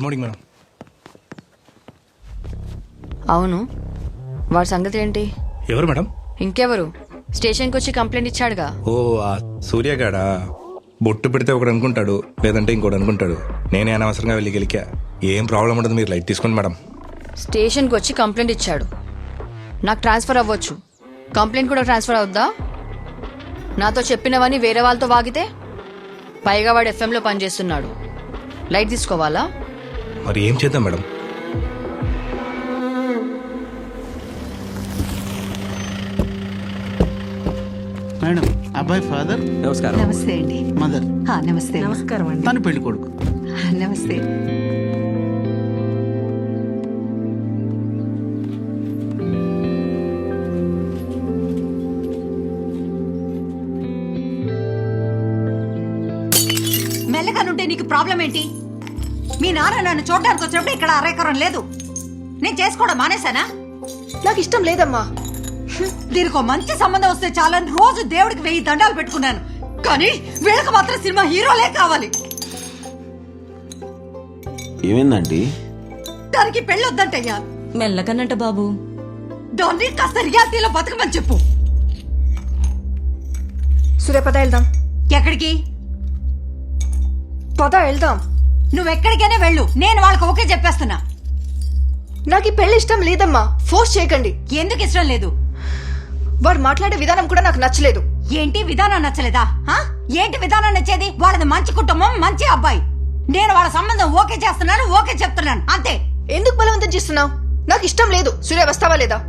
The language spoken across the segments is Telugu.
గుడ్ మార్నింగ్ మేడం అవును. వాడి సంగతి ఏంటి? ఎవరు మేడం? ఇంకెవరు? స్టేషన్కి వచ్చి కంప్లైంట్ ఇచ్చాడుగా? ఓ ఆ సూర్యగాడా బొట్టు పెడితే ఒకడు అనుకుంటాడు లేదంటే ఇంకోటి అనుకుంటాడు. నేనే అనవసరంగా వెళ్ళి గెలికా. ఏం ప్రాబ్లం ఉండదు మీరు లైట్ తీసుకోండి మేడం. స్టేషన్కి వచ్చి కంప్లైంట్ ఇచ్చాడు. నాకు ట్రాన్స్ఫర్ అవ్వచ్చు. కంప్లైంట్ కూడా ట్రాన్స్ఫర్ అవుద్దా? నాతో చెప్పినవని వేరే వాళ్ళతో వాగితే పైగా వాడు ఎఫ్ఎంలో పనిచేస్తున్నాడు. లైట్ తీసుకోవాలా? మరి ఏం చేద్దాం మేడం? మేడం అబ్బాయి ఫాదర్? నమస్కారం. నమస్తే అండి. మదర్. నమస్తే నమస్కారం అండి. తను పెళ్ళి కొడుకు. నమస్తే. మెల్లగానుంటే నీకు ప్రాబ్లం ఏంటి? మీ నాన్న నన్ను చూడడానికి వచ్చినప్పుడు ఇక్కడ అరేకరం లేదు. నేను చేసుకోవడం మానేశానా? నాకు ఇష్టం లేదమ్మా. దీనికి ఒక మంచి సంబంధం వస్తే చాలని రోజు దేవుడికి వెయ్యి దండాలు పెట్టుకున్నాను. కానీ వీళ్ళకి మాత్రం సినిమా హీరోలే కావాలి. ఏమైందండి? దానికి పెళ్ళొద్దంటయ్యా మెల్లకనంట బాబు. దాన్ని కాస్త రియాలిటీలో బతకమని చెప్పు. సూర్య పద వెళ్దాం. ఎక్కడికి? పద వెళ్దాం. నువ్వెక్కడికైనా వెళ్ళు. నేను వాళ్ళకి ఓకే చెప్పేస్తున్నా. నాకు ఈ పెళ్ళి ఇష్టం లేదమ్మా. ఫోర్స్ చేయకండి. ఎందుకు ఇష్టం లేదు? వాడు మాట్లాడే విధానం కూడా నాకు నచ్చలేదు. ఏంటి విధానం నచ్చలేదా? ఆ? ఏంటి విధానం నచ్చేది? వాళ్ళది మంచి కుటుంబం మంచి అబ్బాయి. నేను వాళ్ళ సంబంధం ఓకే చేస్తున్నాను ఓకే చెప్తున్నాను. అంతే. ఎందుకు బలవంతం చేస్తున్నావు? నాకు ఇష్టం లేదు. సూర్య వస్తావా లేదా?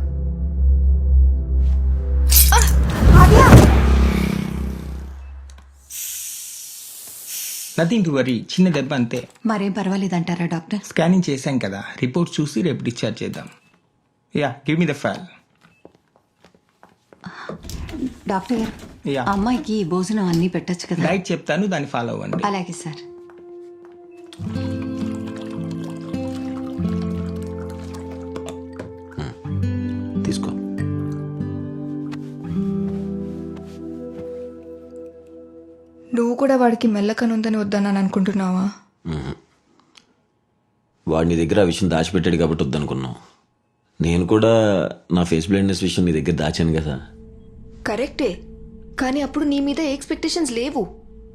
నథింగ్ టు వరీ చిన్న దెబ్బ అంతే. మరేం పర్వాలేదంటారా డాక్టర్? స్కానింగ్ చేశాం కదా రిపోర్ట్ చూసి రేపు డిశ్చార్జ్ చేద్దాం. Yeah give me the file. Doctor గారు యా. అమ్మాయికి భోజనం అన్ని పెట్టొచ్చు కదా. డైట్ చెప్తాను దాన్ని ఫాలో అవ్వండి. అలాగే సార్. కూడా వాడికి మెల్లకనుందని వద్దన్నాను అనుకుంటున్నావా? వాడు నీ దగ్గర ఆ విషయం దాచిపెట్టాడు కాబట్టి వద్దనుకున్నావు నేను కూడా నా ఫేస్ బ్లైండ్నెస్ విషయం నీ దగ్గర దాచాను కదా. కరెక్టే. కానీ అప్పుడు నీ మీద ఎక్స్పెక్టేషన్స్ లేవు.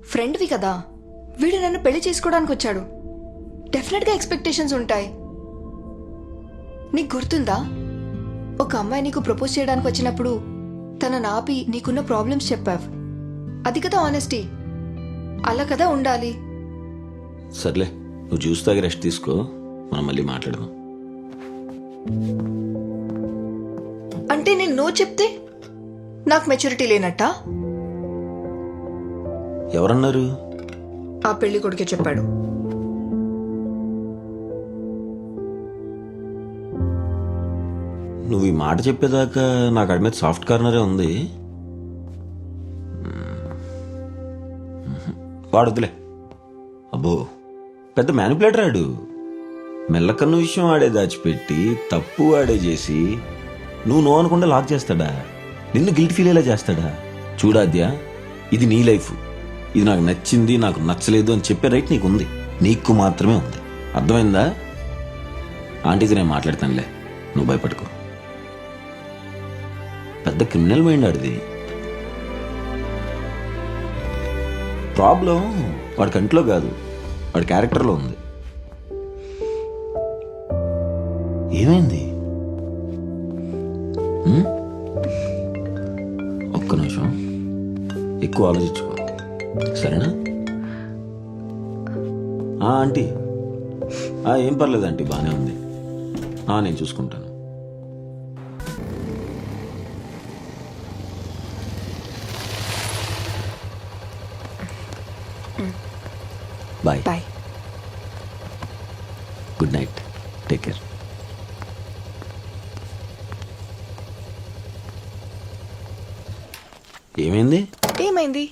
ఫ్రెండ్వి కదా. వీడు నన్ను పెళ్ళి చేసుకోవడానికి వచ్చాడు. డెఫినెట్గా ఎక్స్పెక్టేషన్స్ ఉంటాయి. నీకు గుర్తుందా? ఒక అమ్మాయి నీకు ప్రపోజ్ చేయడానికి వచ్చినప్పుడు తన నాపి నీకున్న ప్రాబ్లమ్స్ చెప్పావు. అది కదా ఆనెస్టీ అలా కదా ఉండాలి. సర్లే నువ్వు జ్యూస్ తాగి రెస్ట్ తీసుకో. మనం మళ్ళీ మాట్లాడదాం. అంటే నేను నో చెప్తే నాకు మెచ్యూరిటీ లేనట్టా? ఎవరన్నారు? ఆ పెళ్ళి కొడుకే చెప్పాడు. నువ్వు ఈ మాట చెప్పేదాకా నాకు అడి మీద సాఫ్ట్ కార్నరే ఉంది. వాడొద్దులే. అబ్బో పెద్ద మ్యానిపులేటర్ ఆడు. మెల్లకన్న విషయం ఆడే దాచిపెట్టి తప్పు ఆడే చేసి నువ్వు నో అనుకుంటే లాక్ చేస్తాడా? నిన్ను గిల్ట్ ఫీల్ అయ్యేలా చేస్తాడా? చూడాద్యా ఇది నీ లైఫ్. ఇది నాకు నచ్చింది నాకు నచ్చలేదు అని చెప్పే రైట్ నీకు ఉంది నీకు మాత్రమే ఉంది. అర్థమైందా? ఆంటీతో నేను మాట్లాడతానులే. నువ్వు భయపడుకో పెద్ద క్రిమినల్ మైండ్ ఆడిది. ప్రాబ్లం వాడి కంట్లో కాదు వాడి క్యారెక్టర్లో ఉంది. ఏమైంది? ఒక్క నిమిషం. ఎక్కువ ఆలోచించుకో. సరేనా? ఆంటీ. ఏం పర్లేదు ఆంటీ బాగానే ఉంది. ఆ, నేను చూసుకుంటాను. Bye. Bye. Good night. Take care. ఏమైంది? ఏమైంది?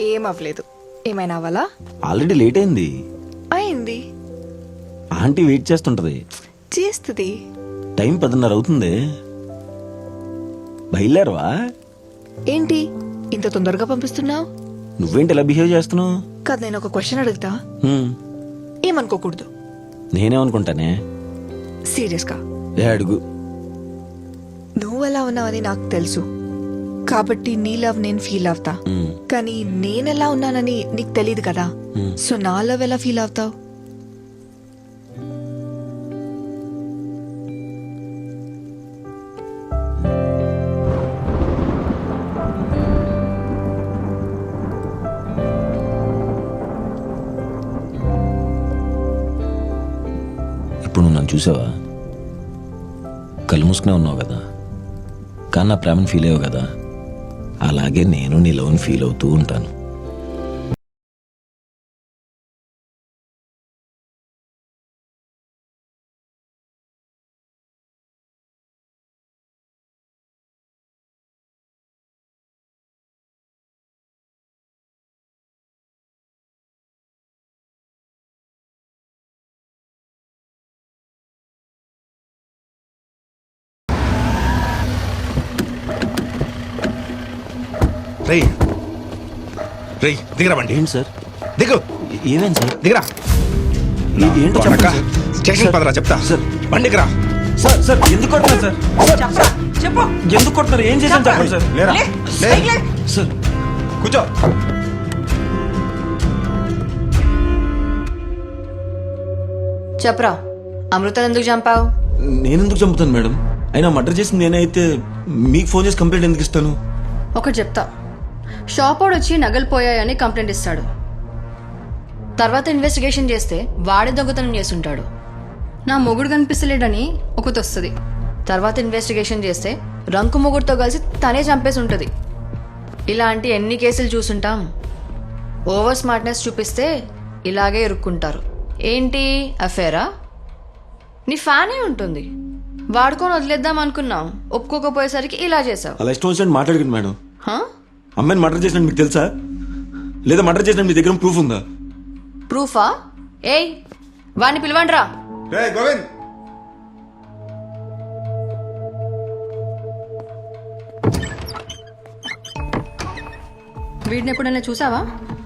ఏం అవ్వలేదు. ఏమైనా అవ్వాలా? ఆల్రెడీ లేట్ అయింది. అయింది. ఆంటీ వెయిట్ చేస్తుంటది. చేస్తుంది. టైం పదిన్నర అవుతుంది. బయలుదేరవా? ఏంటి? ఇంత తొందరగా పంపిస్తున్నావు? నువ్వేంటి ఇలా బిహేవ్ చేస్తున్నావు? కాదు నేను ఒక క్వశ్చన్ అడుగుతా. హ్మ్, ఏమనుకోకూడదు? నేనేమనుకుంటానే? సీరియస్గా ఏ అడుగు. నువ్వు ఎలా ఉన్నావని నాకు తెలుసు. కాబట్టి నీ లవ్ నేను ఫీల్ అవుతా. కానీ నేను ఎలా ఉన్నానని నీకు తెలియదు కదా. సో నా లవ్ ఎలా ఫీల్ అవుతావు? ఇప్పుడు నువ్వు నన్ను చూసావా? కళ్ళు మూసుకునే ఉన్నావు కదా. కానీ నా ప్రేమను ఫీల్ అయ్యావు కదా. అలాగే నేను నీ లవ్ని ఫీల్ అవుతూ ఉంటాను. రేయ్. రేయ్ దిగరా బండి. ఏంటి సార్? దిగు. ఏమేం సార్? దిగరా. ఏంటో. సార్. స్టేషన్. పదరా చెప్తా. సార్. బండికి రా. సార్ సార్ ఎందుకు కొడుతున్నారు సార్? చెప్పు ఎందుకు కొడుతున్నారు ఏం చేశాను చెప్పండి సార్. లేరా. సార్. కూర్చో. చెప్పరా? అమృతను ఎందుకు చంపావు? నేనెందుకు చంపుతాను మేడం? అయినా మర్డర్ చేసింది నేనే అయితే మీకు ఫోన్ చేసి కంప్లైంట్ ఎందుకు ఇస్తాను? ఒకటి చెప్తా. షాప్ వాడు వచ్చి నగలు పోయాయని కంప్లైంట్ ఇస్తాడు. తర్వాత ఇన్వెస్టిగేషన్ చేస్తే వాడే దొంగతనం చేస్తుంటాడు. నా మొగుడు కనిపిస్తలేడని ఒకటి వస్తుంది తర్వాత ఇన్వెస్టిగేషన్ చేస్తే రంకు మొగుడుతో కలిసి తనే చంపేసి ఉంటుంది ఇలాంటి ఎన్ని కేసులు చూసుంటాం? ఓవర్ స్మార్ట్నెస్ చూపిస్తే ఇలాగే ఇరుక్కుంటారు. ఏంటి అఫేరా? నీ ఫ్యానే ఉంటుంది. వాడుకొని వదిలేద్దాం అనుకున్నాం. ఒప్పుకోకపోయేసరికి ఇలా చేసావు అలా ఇష్టం వచ్చినట్టు మాట్లాడకండి మేడం? అమ్మాయిని మర్డర్ చేసినట్టు మీకు తెలుసా? లేదా మర్డర్ చేసినట్టు మీ దగ్గర ప్రూఫ్ ఉందా? ప్రూఫా? ఏయ్ వాడిని పిలవండ్రా. రేయ్ గోవింద్! వీడిని ఎప్పుడైనా చూసావా?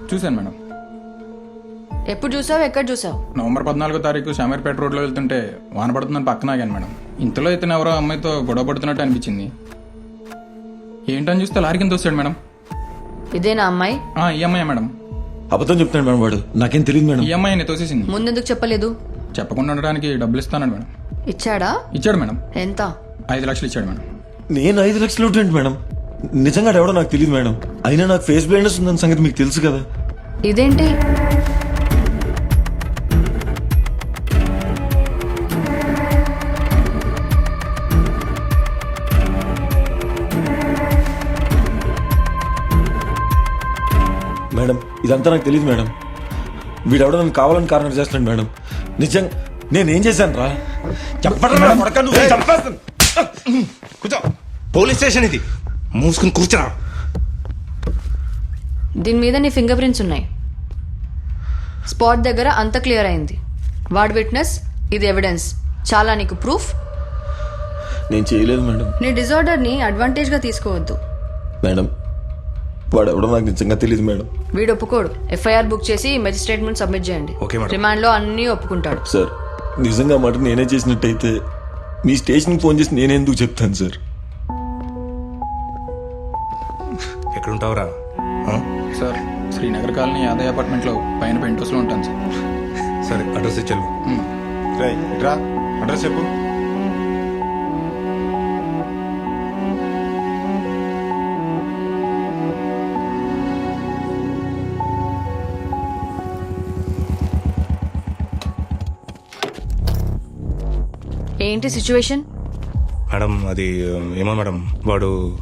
చూశాను మేడం. ఎప్పుడు చూసావు ఎక్కడ చూసావు? నవంబర్ పద్నాలుగో తారీఖు శామీర్పేట రోడ్లో వెళ్తుంటే వాన పడుతుందని పక్కన ఆగాను మేడం. ఇంతలో ఇతను ఎవరో అమ్మాయితో గొడవ పడుతున్నట్టు అనిపించింది. ఏంటని చూస్తే లారీ కింద వస్తాడు మేడం. ఇదేనా అమ్మాయి? ఆ, ఈ అమ్మాయి మేడం. అబద్ధం చెప్తాను మేడం వాడు. నాకేం తెలియదు మేడం. ఈ అమ్మాయిని తోసేసింది. ముందెందుకు చెప్పలేదు? చెప్పకుండా ఉండడానికి డబ్బులు ఇస్తానండి మేడం. ఇచ్చాడా? ఇచ్చాడు మేడం. ఎంత? ఐదు లక్షలు ఇచ్చాడు మేడం. నేను ఐదు లక్షలు ఉంటుంది మేడం. నిజంగా ఎవడో నాకు తెలియదు మేడం. అయినా నాకు ఫేస్ బ్లైండ్నెస్ ఉందని సంగతి మీకు తెలుసు కదా. ఇదేంటి? మేడం ఇదంతా నాకు తెలియదు మేడం. వీడెవడో నన్ను కావాలని కారణం చేస్తున్నాడు మేడం. నిజంగా నేనేం చేశాను రా కూర్చో. పోలీస్ స్టేషన్ ఇది. మూసుకుని కూర్చోరా. దీని మీద నీ ఫింగర్ ప్రింట్స్ ఉన్నాయి. స్పాట్ దగ్గర అంత క్లియర్ అయింది. వాడు విట్నెస్ ఇది ఎవిడెన్స్. చాలా నీకు ప్రూఫ్? నేను చేయలేదు మేడం. నీ డిజార్డర్ని అడ్వాంటేజ్గా తీసుకోవద్దు. మేడం వాడెవడో నాకు నిజంగా తెలియదు మేడం. వీడు ఒప్పుకోడు. ఎఫ్ఐఆర్ బుక్ చేసి మెజిస్ట్రేట్ ముందు సబ్మిట్ చేయండి. Okay madam. రిమాండ్లో అన్నీ ఒప్పుకుంటాడు. సార్ నిజంగా మాట నేనే చేసినట్టయితే మీ స్టేషన్కి ఫోన్ చేసి నేనే ఎందుకు చెప్తాను సార్ ఎక్కడుంటావురా? ఆ? సార్ శ్రీనగర్ కాలనీ యాదయ్య అపార్ట్మెంట్లో పైన పెంట్ హౌస్లో ఉంటాను సార్ సరే అడ్రస్ ఇచ్చాను రేయ్ ఇట్రా అడ్రస్ చెప్పు. ఏంటి సిచ్యువేషన్ మేడం అది ఏమో మేడం వాడు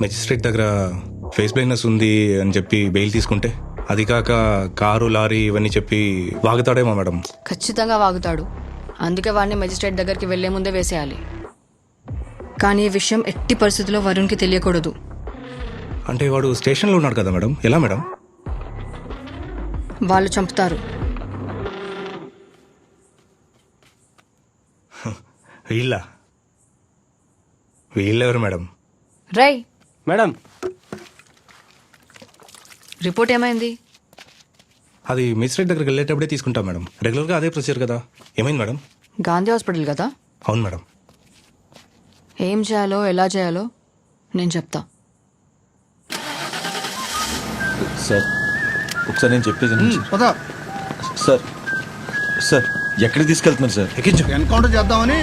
మెజిస్ట్రేట్ దగ్గర ఫేస్ బ్లైండ్నెస్ ఉంది అని చెప్పి బెయిల్ తీసుకుంటే అది కాక కారు లారీ ఇవన్నీ చెప్పి వాగుతాడేమో మేడం. ఖచ్చితంగా వాగుతాడు. అందుకే వాడిని మెజిస్ట్రేట్ దగ్గరికి వెళ్ళే ముందే వేసేయాలి. కానీ ఈ విషయం ఎట్టి పరిస్థితుల్లో వరుణ్కి తెలియకూడదు. అంటే వాడు స్టేషన్లో ఉన్నాడు కదా మేడం? ఎలా మేడం? వాళ్ళు చంపుతారు. వీళ్ళ? వీళ్ళెవరు మేడం? రై. మేడం. రిపోర్ట్ ఏమైంది? అది మెజిస్ట్రేట్ దగ్గరికి వెళ్ళేటప్పుడే తీసుకుంటాం మేడం. రెగ్యులర్గా అదే ప్రొసీజర్ కదా. ఏమైంది మేడం? గాంధీ హాస్పిటల్ కదా? అవును మేడం. ఏం చేయాలో ఎలా చేయాలో నేను చెప్తా. సార్ ఒకసారి నేను చెప్పేది. పదా. సార్ సార్ ఎక్కడికి తీసుకెళ్తున్నారు సార్? ఎక్కించు ఎన్కౌంటర్ చేద్దామని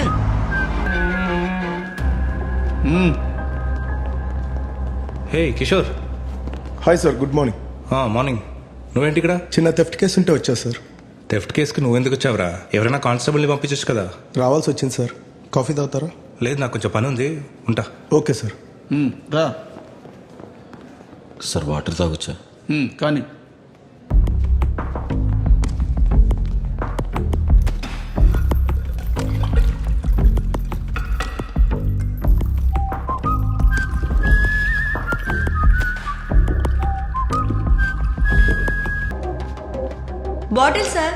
hey Kishore hi sir good morning ఆ, మార్నింగ్ నువ్వేంటి ఇక్కడ? చిన్న థెఫ్ట్ కేసు ఉంటే వచ్చా సార్ థెఫ్ట్ కేసుకి నువ్వెందుకు వచ్చావురా? ఎవరైనా కానిస్టేబుల్ని పంపించచ్చు కదా. రావాల్సి వచ్చింది సార్ కాఫీ తాగుతారా? లేదు నాకు కొంచెం పని ఉంది ఉంటా. ఓకే సార్ ఉమ్, రా. Sir water తాగొచ్చా? ఉమ్, కానీ బాటిల్ సార్.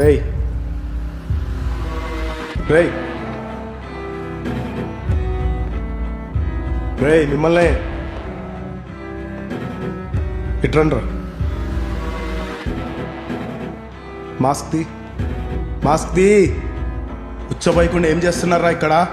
రేయ్ రేయ్. రేయ్ మిమ్మల్ని. ఇట్రండ్రా. మాస్క్ తీ. మాస్క్ ది ఉచ్చబోయకుండా ఏం చేస్తున్నారా ఇక్కడ?